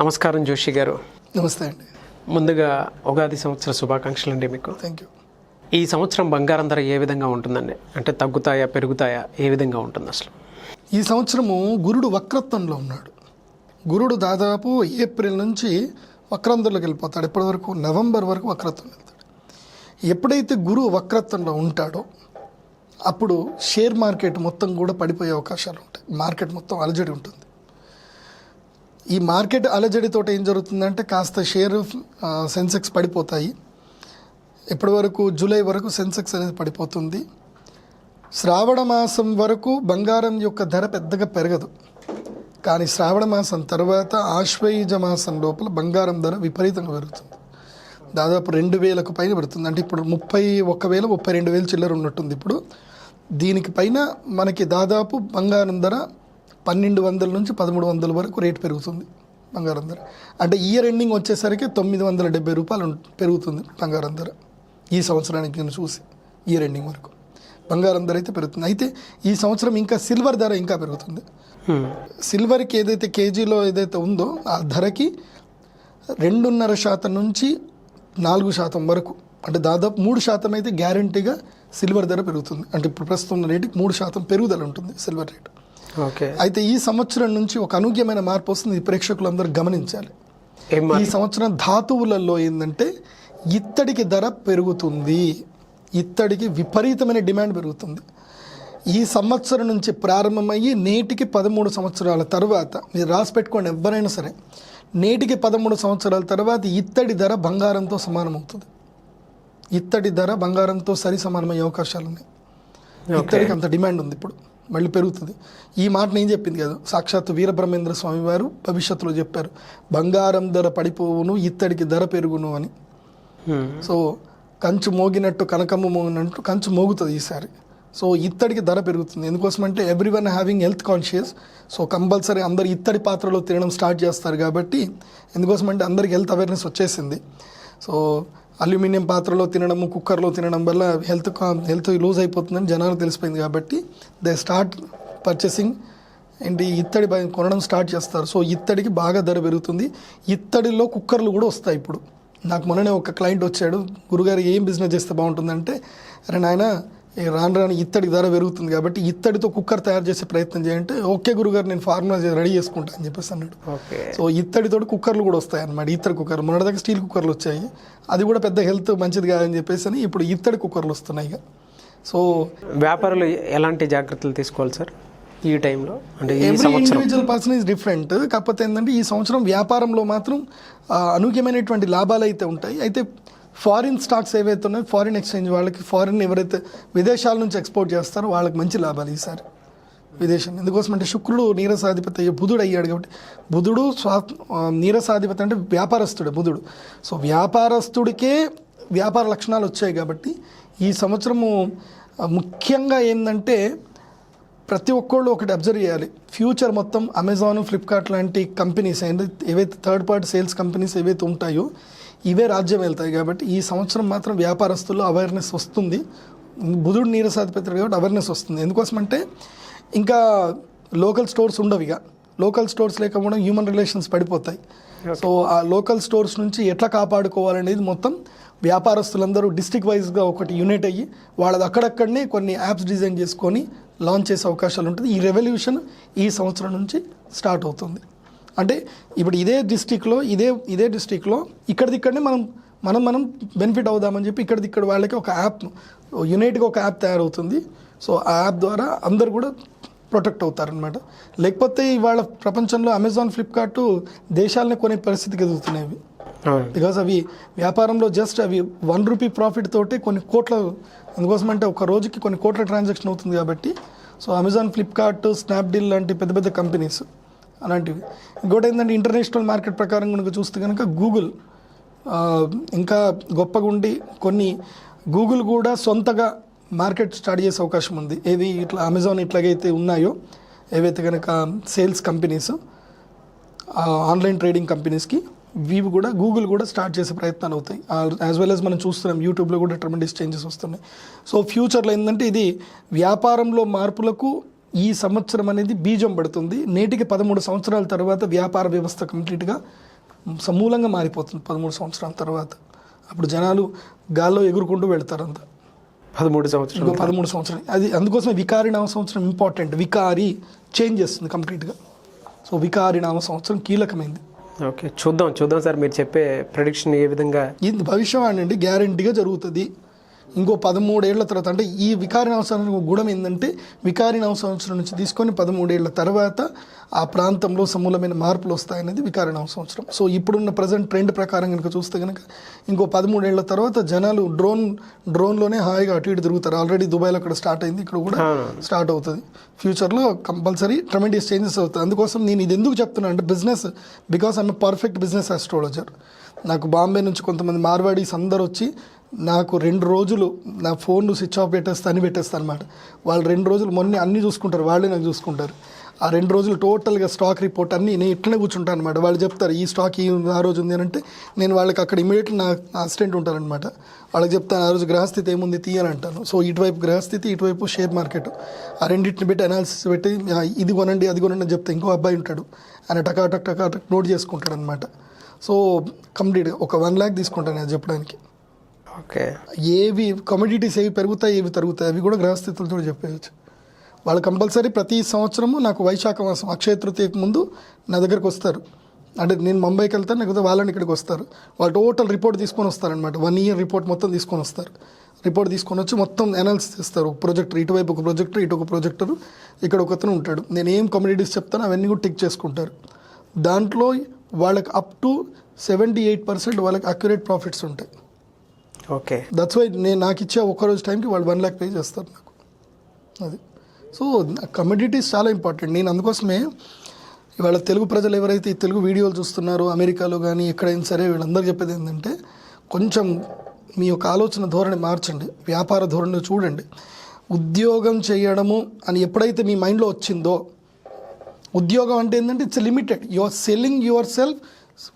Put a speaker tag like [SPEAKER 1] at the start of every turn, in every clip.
[SPEAKER 1] నమస్కారం జోషి గారు.
[SPEAKER 2] నమస్తే అండి.
[SPEAKER 1] ముందుగా ఉగాది సంవత్సర శుభాకాంక్షలు అండి మీకు.
[SPEAKER 2] థ్యాంక్ యూ
[SPEAKER 1] ఈ సంవత్సరం బంగారం ధర ఏ విధంగా ఉంటుందండి? అంటే తగ్గుతాయా పెరుగుతాయా ఏ విధంగా ఉంటుంది అసలు?
[SPEAKER 2] ఈ సంవత్సరము గురుడు వక్రత్వంలో ఉన్నాడు. గురుడు దాదాపు ఏప్రిల్ నుంచి వక్రంధంలోకి వెళ్ళిపోతాడు. ఇప్పటి వరకు నవంబర్ వరకు వక్రత్వం వెళ్తాడు. ఎప్పుడైతే గురువు వక్రత్వంలో ఉంటాడో అప్పుడు షేర్ మార్కెట్ మొత్తం కూడా పడిపోయే అవకాశాలు ఉంటాయి. మార్కెట్ మొత్తం అలజడి ఉంటుంది. ఈ మార్కెట్ అలజడితో ఏం జరుగుతుందంటే కాస్త షేర్ సెన్సెక్స్ పడిపోతాయి. ఇప్పటి వరకు జూలై వరకు సెన్సెక్స్ అనేది పడిపోతుంది. శ్రావణ మాసం వరకు బంగారం యొక్క ధర పెద్దగా పెరగదు. కానీ శ్రావణ మాసం తర్వాత ఆశ్వయుజ మాసం లోపల బంగారం ధర విపరీతంగా పెరుగుతుంది. దాదాపు రెండు వేలకు పైన పెడుతుంది అంటే ఇప్పుడు ముప్పై ఒక్క వేల ముప్పై రెండు వేలు చిల్లర ఉన్నట్టుంది ఇప్పుడు. దీనికి పైన మనకి దాదాపు బంగారం ధర పన్నెండు వందల నుంచి పదమూడు వందల వరకు రేటు పెరుగుతుంది బంగారం ధర. అంటే ఇయర్ ఎండింగ్ వచ్చేసరికి తొమ్మిది వందల డెబ్బై రూపాయలు పెరుగుతుంది బంగారం ధర. ఈ సంవత్సరానికి నేను చూసి ఇయర్ ఎండింగ్ వరకు బంగారం ధర అయితే పెరుగుతుంది. అయితే ఈ సంవత్సరం ఇంకా సిల్వర్ ధర ఇంకా పెరుగుతుంది. సిల్వర్కి ఏదైతే కేజీలో ఏదైతే ఉందో ఆ ధరకి రెండున్నర శాతం నుంచి నాలుగు శాతం వరకు అంటే దాదాపు మూడు శాతం అయితే గ్యారంటీగా సిల్వర్ ధర పెరుగుతుంది. అంటే ఇప్పుడు ప్రస్తుతం ఉన్న రేటుకి మూడు శాతం పెరుగుదల ఉంటుంది సిల్వర్ రేటు. అయితే ఈ సంవత్సరం నుంచి ఒక అనూహ్యమైన మార్పు వస్తుంది ప్రేక్షకులందరూ గమనించాలి. ఈ సంవత్సరం ధాతువులలో ఏంటంటే ఇత్తడికి ధర పెరుగుతుంది. ఇత్తడికి విపరీతమైన డిమాండ్ పెరుగుతుంది. ఈ సంవత్సరం నుంచి ప్రారంభమయ్యి నేటికి పదమూడు సంవత్సరాల తర్వాత మీరు రాసి పెట్టుకోండి ఎవరైనా సరే నేటికి పదమూడు సంవత్సరాల తర్వాత ఇత్తడి ధర బంగారంతో సమానమవుతుంది. ఇత్తడి ధర బంగారంతో సరి సమానమయ్యే అవకాశాలు ఉన్నాయి ఇత్తడికి అంత డిమాండ్ ఉంది ఇప్పుడు. మళ్ళీ పెరుగుతుంది. ఈ మాట నేను చెప్పింది కదా? సాక్షాత్ వీరబ్రహ్మేంద్ర స్వామి వారు భవిష్యత్తులో చెప్పారు. బంగారం ధర పడిపోవును ఇత్తడికి ధర పెరుగును అని.
[SPEAKER 1] హ్మ్.
[SPEAKER 2] సో కంచు మోగినట్టు కనకమ్మ మోగినట్టు కంచు మోగుతుంది ఈసారి. సో ఇత్తడికి ధర పెరుగుతుంది. ఎందుకోసమంటే every one having health conscious so compulsory అందరు ఇత్తడి పాత్రలో తినడం స్టార్ట్ చేస్తారు కాబట్టి ఎందుకోసమంటే అందరికి హెల్త్ అవేర్నెస్ వచ్చేసింది. సో అల్యూమినియం పాత్రలో తినడము కుక్కర్లో తినడం వల్ల హెల్త్ హెల్త్ లూజ్ అయిపోతుందని జనాలు తెలిసిపోయింది కాబట్టి దే స్టార్ట్ పర్చేసింగ్ ఏంటి ఇత్తడి కొనడం స్టార్ట్ చేస్తారు. సో ఇత్తడికి బాగా ధర పెరుగుతుంది. ఇత్తడిలో కుక్కర్లు కూడా వస్తాయి ఇప్పుడు. నాకు మొన్ననే ఒక క్లయింట్ వచ్చాడు. గురుగారు ఏం బిజినెస్ చేస్తే బాగుంటుందంటే అరే నాయన రాను రాను ఇత్తడికి ధర పెరుగుతుంది కాబట్టి ఇత్తడితో కుక్కర్ తయారు చేసే ప్రయత్నం చేయంటే ఓకే గురుగారు నేను ఫార్ములా రెడీ చేసుకుంటా అని చెప్పేసి అన్నాడు. సో ఇత్తడితో కుక్కర్లు కూడా వస్తాయి అన్నమాట. ఇత్తడి కుక్కర్ దగ్గర స్టీల్ కుక్కర్లు వచ్చాయి. అది కూడా పెద్ద హెల్త్ మంచిది కాదని చెప్పేసి అని ఇప్పుడు ఇత్తడి కుక్కర్లు వస్తున్నాయి సో
[SPEAKER 1] వ్యాపారులు ఎలాంటి జాగ్రత్తలు తీసుకోవాలి సార్? ఈ టైంలో? అంటే
[SPEAKER 2] ఇండివిజువల్ పర్సన్ ఈజ్ డిఫరెంట్ కాకపోతే ఏంటంటే ఈ సంవత్సరం వ్యాపారంలో మాత్రం అనూహ్యమైనటువంటి లాభాలు అయితే ఉంటాయి. అయితే ఫారిన్ స్టాక్స్ ఏవైతే ఉన్నాయో ఫారిన్ ఎక్స్చేంజ్ వాళ్ళకి ఫారిన్ ఎవరైతే విదేశాల నుంచి ఎక్స్పోర్ట్ చేస్తారో వాళ్ళకి మంచి లాభాలు ఈసారి విదేశం ఎందుకోసం అంటే శుక్రుడు నీరసాధిపతి అయ్యే బుధుడు అయ్యాడు కాబట్టి బుధుడు స్వా నీరసాధిపతి అంటే వ్యాపారస్తుడు బుధుడు. సో వ్యాపారస్తుడికే వ్యాపార లక్షణాలు వచ్చాయి కాబట్టి ఈ సంవత్సరము ముఖ్యంగా ఏంటంటే ప్రతి ఒక్కళ్ళు ఒకటి అబ్జర్వ్ చేయాలి. ఫ్యూచర్ మొత్తం అమెజాన్ ఫ్లిప్కార్ట్ లాంటి కంపెనీస్ ఏంటి ఏవైతే థర్డ్ పార్టీ సేల్స్ కంపెనీస్ ఏవైతే ఉంటాయో ఇవే రాజ్యం వెళ్తాయి కాబట్టి ఈ సంవత్సరం మాత్రం వ్యాపారస్తుల్లో అవేర్నెస్ వస్తుంది. బుధుడు నీరసాధిపతి కాబట్టి అవేర్నెస్ వస్తుంది. ఎందుకోసమంటే ఇంకా లోకల్ స్టోర్స్ ఉండవు ఇక. లోకల్ స్టోర్స్ లేకపోవడం హ్యూమన్ రిలేషన్స్ పడిపోతాయి. సో ఆ లోకల్ స్టోర్స్ నుంచి ఎట్లా కాపాడుకోవాలనేది మొత్తం వ్యాపారస్తులందరూ డిస్ట్రిక్ట్ వైజ్గా ఒకటి యూనిట్ అయ్యి వాళ్ళది అక్కడక్కడనే కొన్ని యాప్స్ డిజైన్ చేసుకొని లాంచ్ చేసే అవకాశాలు ఉంటుంది. ఈ రెవల్యూషన్ ఈ సంవత్సరం నుంచి స్టార్ట్ అవుతుంది. అంటే ఇప్పుడు ఇదే డిస్టిక్లో ఇదే ఇదే డిస్టిక్లో ఇక్కడిదిక్కడనే మనం మనం మనం బెనిఫిట్ అవుదామని చెప్పి ఇక్కడిదిక్కడ వాళ్ళకి ఒక యాప్ యునైట్గా ఒక యాప్ తయారవుతుంది. సో ఆ యాప్ ద్వారా అందరు కూడా ప్రొటెక్ట్ అవుతారనమాట లేకపోతే ఇవాళ ప్రపంచంలో అమెజాన్ ఫ్లిప్కార్ట్ దేశాలనే కొనే పరిస్థితికి ఎదుగుతున్నాయి బికాస్ అవి వ్యాపారంలో జస్ట్ అవి వన్ రూపీ ప్రాఫిట్ తోటి కొన్ని కోట్ల అందుకోసం అంటే ఒక రోజుకి కొన్ని కోట్ల ట్రాన్సాక్షన్ అవుతుంది కాబట్టి. సో అమెజాన్ ఫ్లిప్కార్ట్ స్నాప్డీల్ లాంటి పెద్ద పెద్ద కంపెనీస్ అలాంటివి. ఇంకోటి ఏంటంటే ఇంటర్నేషనల్ మార్కెట్ ప్రకారం కనుక చూస్తే కనుక గూగుల్ ఇంకా గొప్పగా ఉండి కొన్ని గూగుల్ కూడా సొంతగా మార్కెట్ స్టార్ట్ చేసే అవకాశం ఉంది. ఏది ఇట్లా అమెజాన్ ఇట్లాగైతే ఉన్నాయో ఏవైతే కనుక సేల్స్ కంపెనీస్ ఆన్లైన్ ట్రేడింగ్ కంపెనీస్కి వీవి కూడా గూగుల్ కూడా స్టార్ట్ చేసే ప్రయత్నాలు అవుతాయి. యాజ్ వెల్ యాజ్ మనం చూస్తున్నాం యూట్యూబ్లో కూడా ట్రమెండస్ చేంజెస్ వస్తున్నాయి. సో ఫ్యూచర్లో ఏంటంటే ఇది వ్యాపారంలో మార్పులకు ఈ సంవత్సరం అనేది బీజం పడుతుంది. నేటికి పదమూడు సంవత్సరాల తర్వాత వ్యాపార వ్యవస్థ కంప్లీట్గా సమూలంగా మారిపోతుంది పదమూడు సంవత్సరాల తర్వాత. అప్పుడు జనాలు గాల్లో ఎగురుకుంటూ వెళ్తారు అంతా
[SPEAKER 1] పదమూడు సంవత్సరాలు
[SPEAKER 2] ఇంకో పదమూడు సంవత్సరాలు. అది అందుకోసం వికారి నామ సంవత్సరం ఇంపార్టెంట్ వికారి చేంజ్ చేస్తుంది కంప్లీట్గా. సో వికారి నామ సంవత్సరం కీలకమైంది.
[SPEAKER 1] ఓకే చూద్దాం చూద్దాం సార్. మీరు చెప్పే ప్రొడిక్షన్ ఏ విధంగా
[SPEAKER 2] ఇది భవిష్యవాణి అండి. గ్యారంటీగా జరుగుతుంది. ఇంకో పదమూడేళ్ళ తర్వాత అంటే ఈ వికారి నవ సంవత్సరం గుణం ఏంటంటే వికారి నవ సంవత్సరం నుంచి తీసుకొని పదమూడేళ్ళ తర్వాత ఆ ప్రాంతంలో సమూలమైన మార్పులు వస్తాయనేది వికారి నవ సంవత్సరం సో ఇప్పుడున్న ప్రజెంట్ ట్రెండ్ ప్రకారం కనుక చూస్తే కనుక ఇంకో పదమూడేళ్ళ తర్వాత జనాలు డ్రోన్ డ్రోన్లోనే హాయిగా అటు ఇటు తిరుగుతారు. ఆల్రెడీ దుబాయ్లో అక్కడ స్టార్ట్ అయింది ఇక్కడ కూడా స్టార్ట్ అవుతుంది. ఫ్యూచర్లో కంపల్సరీ ట్రమెండియస్ చేంజెస్ అవుతాయి. అందుకోసం నేను ఇది ఎందుకు చెప్తున్నాను అంటే business because I'm perfect business astrologer. నాకు బాంబే నుంచి కొంతమంది మార్వాడీస్ అందరు వచ్చి నాకు రెండు రోజులు నా ఫోన్ స్విచ్ ఆఫ్ పెట్టేస్తా అని పెట్టేస్తాను అనమాట వాళ్ళు రెండు రోజులు మొన్న అన్నీ చూసుకుంటారు వాళ్ళే నాకు చూసుకుంటారు. ఆ రెండు రోజులు టోటల్గా స్టాక్ రిపోర్ట్ అన్నీ నేను ఇట్లనే కూర్చుంటాను అనమాట వాళ్ళు చెప్తారు ఈ స్టాక్ ఈ ఆ రోజు ఉంది అని అంటే నేను వాళ్ళకి అక్కడ ఇమీడియట్లీ నా అసిస్టెంట్ ఉంటారనమాట వాళ్ళకి చెప్తాను ఆ రోజు గ్రహస్థితి ఏముంది తీయని అంటాను. సో ఇటువైపు గ్రహస్థితి ఇటువైపు షేర్ మార్కెట్. ఆ రెండింటిని పెట్టి అనాలిసిస్ పెట్టి ఇది కొనండి అది కొనండి అని చెప్తే ఇంకో అబ్బాయి ఉంటాడు. ఆయన టకా టక్ టకా టక్ నోట్ చేసుకుంటాడు అనమాట సో కంప్లీట్గా ఒక వన్ ల్యాక్ తీసుకుంటాను అది చెప్పడానికి.
[SPEAKER 1] ఓకే.
[SPEAKER 2] ఏవి కమోడిటీస్ ఏవి పెరుగుతాయి ఏవి తరుగుతాయి అవి కూడా గ్రహస్థితులతో చెప్పేయచ్చు. వాళ్ళు కంపల్సరీ ప్రతి సంవత్సరము నాకు వైశాఖ మాసం అక్షయ తృతీయకు ముందు నా దగ్గరకు వస్తారు. అంటే నేను ముంబైకి వెళ్తాను లేకపోతే వాళ్ళని ఇక్కడికి వస్తారు. వాళ్ళు టోటల్ రిపోర్ట్ తీసుకొని వస్తారనమాట వన్ ఇయర్ రిపోర్ట్ మొత్తం తీసుకొని వస్తారు. రిపోర్ట్ తీసుకొని వచ్చి మొత్తం అనాలిసిస్ చేస్తారు. ఒక ప్రొజెక్టర్ ఇటువైపు ఒక ప్రొజెక్టర్ ఇటు ఒక ప్రొజెక్టర్ ఇక్కడ ఒకతను ఉంటాడు. నేను ఏం కమ్యూనిటీస్ చెప్తానో అవన్నీ కూడా టిక్ చేసుకుంటారు. దాంట్లో వాళ్ళకి up to seventy eight percent వాళ్ళకి అక్యురేట్ ప్రాఫిట్స్ ఉంటాయి.
[SPEAKER 1] ఓకే.
[SPEAKER 2] దట్స్ వై నేను నాకు ఇచ్చే ఒక్కరోజు టైంకి వాళ్ళు వన్ ల్యాక్ పే చేస్తారు నాకు. అది. సో కమ్యూనిటీస్ చాలా ఇంపార్టెంట్ నేను అందుకోసమే ఇవాళ తెలుగు ప్రజలు ఎవరైతే ఈ తెలుగు వీడియోలు చూస్తున్నారో అమెరికాలో కానీ ఎక్కడైనా సరే వీళ్ళందరూ చెప్పేది ఏంటంటే కొంచెం మీ యొక్క ఆలోచన ధోరణి మార్చండి వ్యాపార ధోరణి చూడండి. ఉద్యోగం చేయడము అని ఎప్పుడైతే మీ మైండ్లో వచ్చిందో ఉద్యోగం అంటే ఏంటంటే it's limited you are selling yourself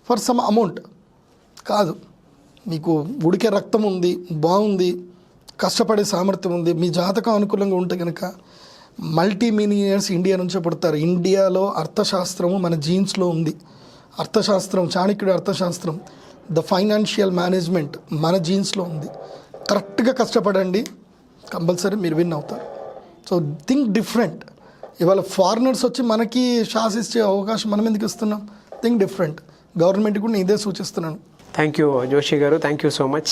[SPEAKER 2] for some amount కాదు. మీకు ఉడికే రక్తం ఉంది బాగుంది కష్టపడే సామర్థ్యం ఉంది మీ జాతకం అనుకూలంగా ఉంటే కనుక మల్టీ మిలియనర్స్ ఇండియా నుంచే పుడతారు. ఇండియాలో అర్థశాస్త్రము మన జీన్స్లో ఉంది. అర్థశాస్త్రం చాణక్యుడి అర్థశాస్త్రం ద ఫైనాన్షియల్ మేనేజ్మెంట్ మన జీన్స్లో ఉంది. కరెక్ట్గా కష్టపడండి. కంపల్సరీ మీరు విన్ అవుతారు. So think different. ఇవాళ ఫారినర్స్ వచ్చి మనకి శాసిచ్చే అవకాశం మనం ఎందుకు ఇస్తున్నాం? Think different. గవర్నమెంట్ కూడా నేను ఇదే సూచిస్తున్నాను.
[SPEAKER 1] థ్యాంక్ యూ జోషి గారు థ్యాంక్ యూ సో మచ్